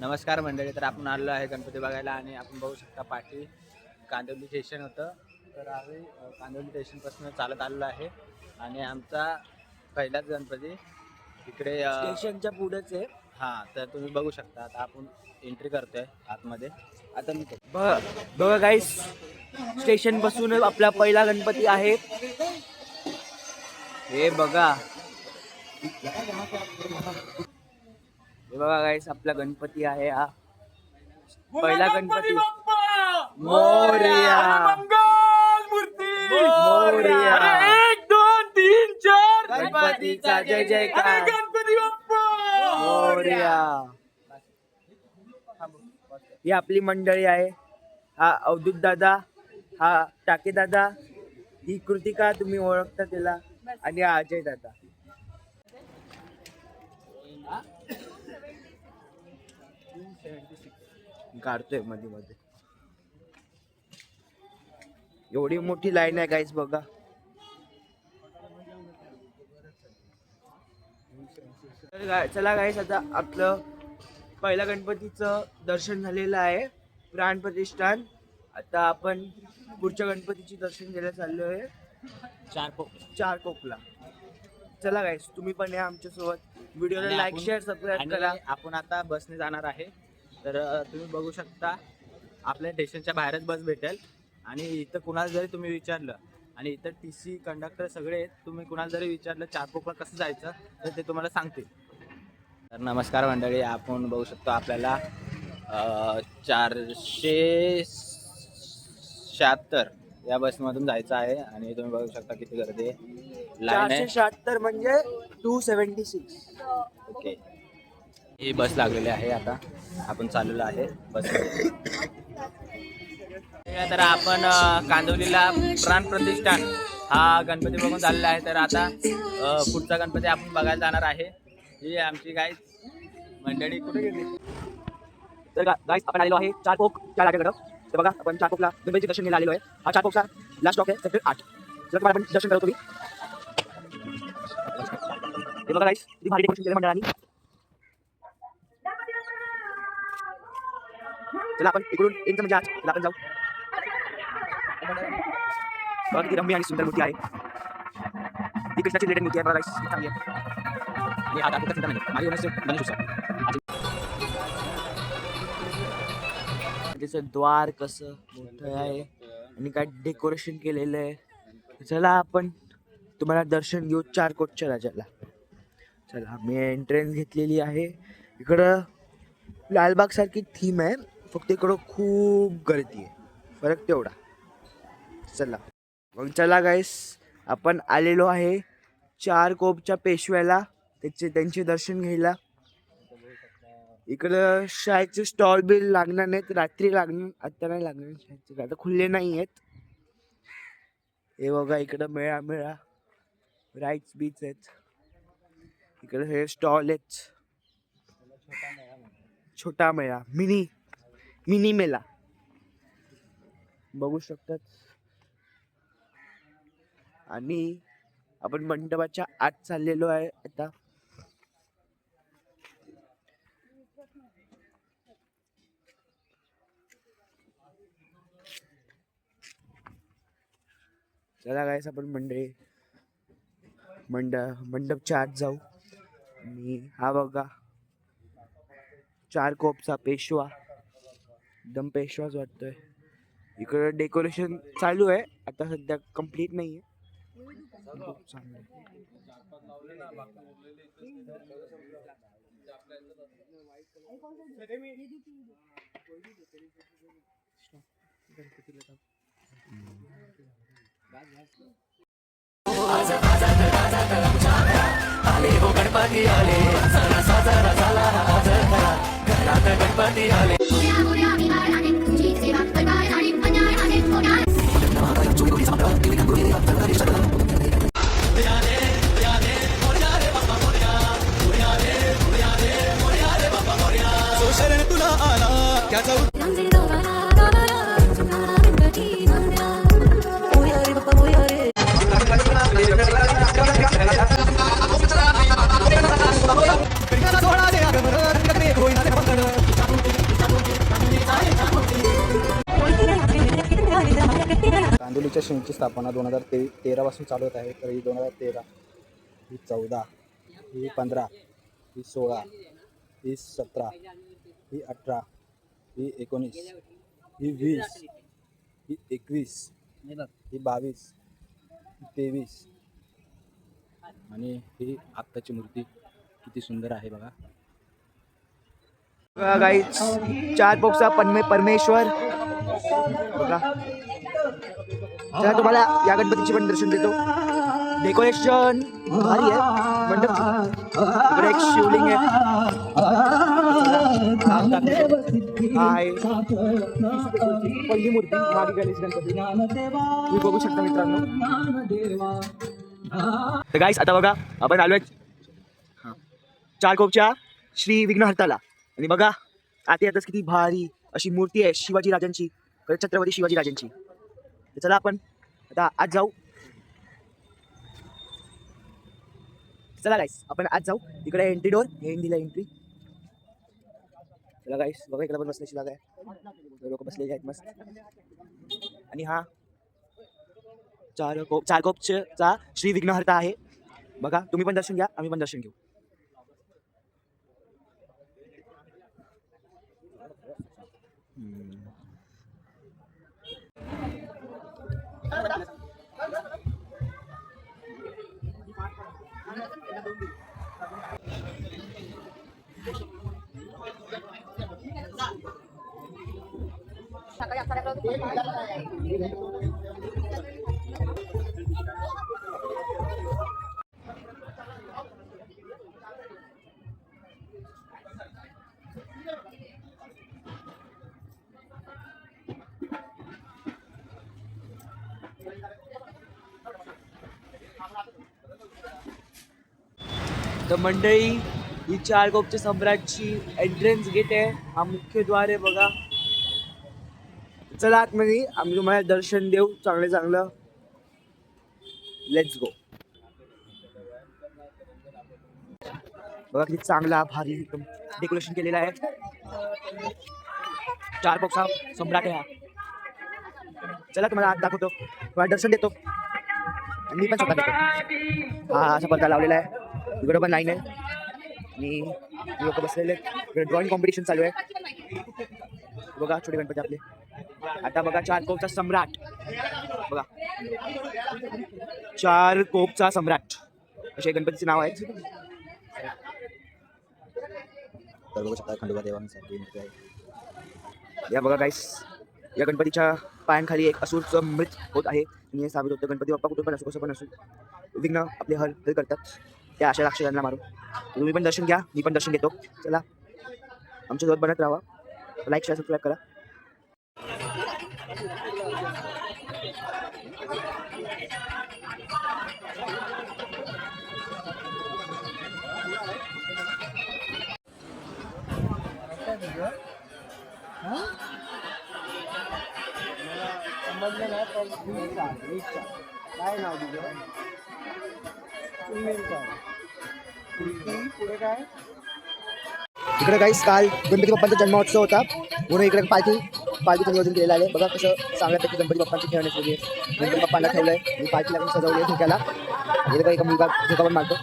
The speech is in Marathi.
नमस्कार मंडळी तर आपण आलो आहे गणपती बघायला आणि आपण बघू शकता पाठी कांदिवली स्टेशन होतं. तर आम्ही कांदिवली स्टेशनपासून चालत आलेलो आहे आणि आमचा पहिलाच गणपती इकडे स्टेशनच्या पुढेच आहे. हां तर तुम्ही बघू शकता. आता आपण एंट्री करतोय आतमध्ये. आता मी बघा बघा गाईस स्टेशनपासून आपला पहिला गणपती आहे. हे बघा. हे बघा गाईस आपला गणपती आहे हा. पहिला गणपती मोरया. मोरया एक दोन तीन चार! गणपतीचा जय जयकार. गणपती बाप्पा! मोरया. ही आपली मंडळी आहे. हा अवधूत दादा हा टाके दादा. ही कृतिका तुम्ही ओळखता त्याला आणि हा अजय दादा. काढतोयमध्ये मध्ये. एवढी मोठी लाईन आहे गाईस बघा. तर चला गाईस आता आपलं पहिल्या गणपतीचं दर्शन झालेलं आहे. प्राण प्रतिष्ठान. आता आपण पुढच्या गणपतीची दर्शन घ्यायला चाललो आहे चार पो चार कोकला चला गाईस तुम्ही पण या आमच्यासोबत व्हिडिओला लाईक शेअर सबस्क्राईब करा. आपण आता बसने जाणार आहे. तर तुम्ही बघू शकता आपल्या स्टेशनच्या बाहेरच बस भेटेल. आणि इथं कुणाला जरी तुम्ही विचारलं आणि इथं टी सी कंडक्टर सगळे तुम्ही कुणाला जरी विचारलं चारकोकला कसं जायचं तर ते तुम्हाला सांगतील. तर नमस्कार मंडळी आपण बघू शकतो आपल्याला चारशे शहात्तर या बसमधून जायचं आहे. आणि तुम्ही बघू शकता किती गर्दी आहे. लाईन आहे. शहात्तर म्हणजे टू सेव्हन्टी सिक्स ओके ही बस लागलेली आहे आता. आपण चाललेलो आहे बस. तर आपण कांदवलीला प्राण प्रतिष्ठान हा गणपती बघून चाललेला आहे. तर आता पुढचा गणपती आपण बघायला जाणार आहे. ही आमची गाय मंडळी कुठे गेली? तर गाईस आपण आलेलो आहे चार कोक चार जागेकडं तर बघा आपण चार कोकला गणपतीचे दर्शन घ्यायला आलेलो आहे. हा चार कोकचा लास्ट स्टॉक आहे सेक्टर आठ. जर तुम्हाला आपण दर्शन करतो तुम्ही. हे बघा गाईस ती भारी डेकोरेशन केलं मंडळाने. चला आपण इकडून एक म्हणजे आज चला आपण जाऊ. बघा किती रम्य आणि सुंदर मूर्ती आहे. ही कृष्णाची रिलेटेड मूर्ती आहे बघा चांगली आहे. आणि हा दाखवता चिंता नाही माझी गणेश बनू शकतो त्याचं द्वार कसं मोठं आहे आणि काय डेकोरेशन केलेलं आहे. चला आपण तुम्हाला दर्शन घेऊ चार कोटच्या राजाला. चला मी एंट्रन्स घेतलेली आहे. इकडं लालबाग सारखी थीम आहे. फक्त इकडं खूप गर्दी आहे. फरक तेवढा. चला. मग चला गाईस आपण आलेलो आहे चार कोपच्या पेशव्याला. त्याचे त्यांचे दर्शन घ्यायला. इकडं शाळेचे स्टॉल बिल लागणार नाहीत. रात्री लागणार आता नाही लागणार शाळेचे. आता खुल्ले नाही आहेत. हे बघा इकडं मेळा मेळा. राईट्स बीच आहेत. इकडे हे स्टॉल आहेत. छोटा मेळा. मिनी. मिनिमेला. बघू शकतात. आणि आपण मंडपाच्या आत चाललेलो आहे आता. चला गायस आपण मंडळी मंड मंडपच्या आत जाऊ. आणि हा बघा चार कोपचा पेशवा. एकदम पेशवाच वाटतोय. इकडं डेकोरेशन चालू आहे. आता सध्या कंप्लीट नाही आहे खूप चांगलं आहे. Muria muria घरात गणपती आले कांदिवलीच्या शेणची स्थापना दोन हजार ते तेरापासून चालू होत आहे. तर ही दोन हजार तेरा ही चौदा ही पंधरा ही सोळा ही सतरा ही अठरा ही एकोणीस. ही वीस. ही एकवीस. ही बावीस. ही तेवीस. आणि ही आत्ताची मूर्ती किती सुंदर आहे बघा. गाईच चार बोक्सा पन्मे परमेश्वर. बघा. चला तुम्हाला या गणपतीचे पण दर्शन देतो. डेकोरेशन भारी आहे. मंडप एक शिवलिंग आहे. आहे पहिली मूर्ती मागे गणेश गणपती. तुम्ही बघू शकता मित्रांनो. तर गाईस आता बघा आपण आलोय चारकोपच्या श्री विघ्नहर्ताला. आणि बघा आता येतच किती भारी अशी मूर्ती आहे शिवाजी राजांची. खरंच छत्रपती शिवाजी राजांची. तर चला आपण आता आज जाऊ. चला गाईस आपण आज जाऊ. इकडे एंट्री डोर हे दिला एंट्री चला गाईस बघा इकडे पण बसल्याची जागा आहे. लोक बसलेले आहेत मस्त. आणि हा चार गोप चार गोपचा श्री विघ्नहर्ता आहे. बघा तुम्ही पण दर्शन घ्या आम्ही पण दर्शन घेऊ. तर मंडळी ही चार गोपच्या सम्राटची एंट्रन्स गेट आहे. हा मुख्य द्वार आहे बघा. चला आतमध्ये आम्ही तुम्हाला दर्शन देऊ. चांगलं चांगलं. लेट्स गो बघा किती चांगला भारी एकदम डेकोरेशन केलेलं आहे. चार बॉक्सा सम्राट हा. चला तुम्हाला आत दाखवतो. तुम्हाला दर्शन देतो. मी पण स्वतः देतो हा असा पडदा लावलेला आहे. इकडं पण लाईन आहे. आणि लोक बसलेले ड्रॉइंग कॉम्पिटिशन चालू आहे. बघा छोटे गणपती आपले. आता बघा चार कोपचा सम्राट. बघा. चार कोपचा सम्राट. असे गणपतीचे नाव आहे तर बघू शकता खंडोबा देवांसाठी या बघा गाईस या गणपतीच्या पायांखाली एक असूरचं मृत होत आहे. आणि हे साबित होतं गणपती बाप्पा कुठं पण असो कसं पण असो. विघ्न आपले हल हल करतात. त्या अशा राक्षसांना मारून. तुम्ही पण दर्शन घ्या मी पण दर्शन घेतो. चला. आमच्यासोबत बनत राहा. लाईक शेअर सबस्क्राईब करा. काय नाव दिलं पुढे काय इकडे काही काल गणपती बाप्पांचा जन्मोत्सव होता. म्हणून इकडे पालखी पालखीचं नियोजन केलेलं आहे. बघा कसं चांगल्यापैकी गणपती बाप्पांची खेळण्याची गणपती बाप्पांना ठेवलंय. मी पालखीला पण सजवली आहे झोक्याला इकडे काही एका मुलगा झोका पण मारतो.